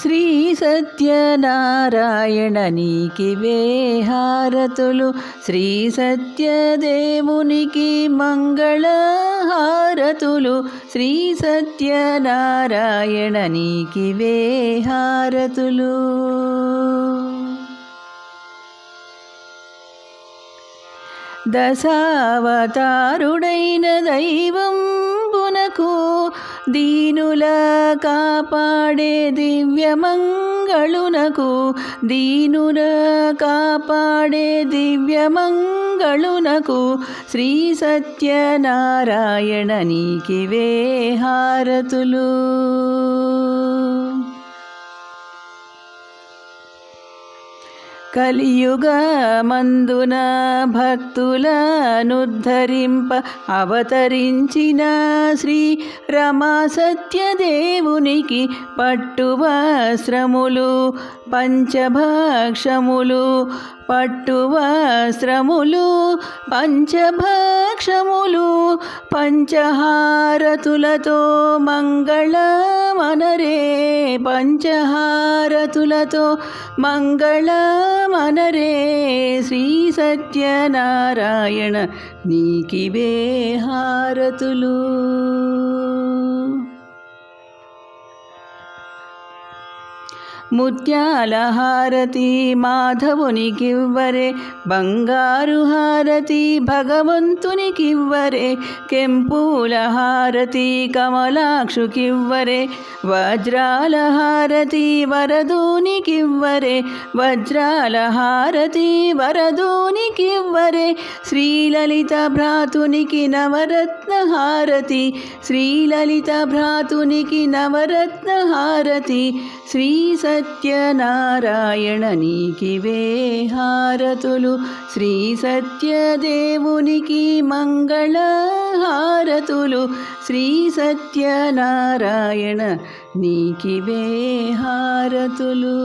శ్రీ సత్యనారాయణ నీకివే హారతులు శ్రీ సత్యదేవునికి మంగళ హారతులు శ్రీ సత్యనారాయణ నీకివే హారతులు దశావతారుడైన దైవం పునకు దీనుల కాపాడే దివ్యమంగళునకు దీనుల కాపాడే దివ్యమంగళునకు శ్రీ సత్యనారాయణ నీకివే హారతులు కలియుగ మందున భక్తులనుద్ధరింప అవతరించిన శ్రీ రమా సత్యదేవునికి పట్టు పంచభాక్షములు పంచభక్షములు పంచభాక్షములు పంచహారతులతో మంగళ మనరే పంచహారతులతో మంగళమనరే శ్రీ సత్యనారాయణ నీకివే హారతులు. ముత్యాల హారతి మాధవునికివ్వరే బంగారు హారతి భగవంతునికివ్వరే కెంపుల హారతి కమలాక్షుకివ్వరే వజ్రాల హారతి వరదూనికివ్వరే వజ్రాల హారతి వరదూనికివ్వరే శ్రీలలిత భ్రాతునికి నవరత్న హారతి శ్రీలలిత భ్రాతునికి నవరత్న హారతి శ్రీ సత్యనారాయణ నీకివే హారతులు. శ్రీ సత్యదేవునికి మంగళ హారతులు. శ్రీ సత్యనారాయణ నీకివే హారతులు.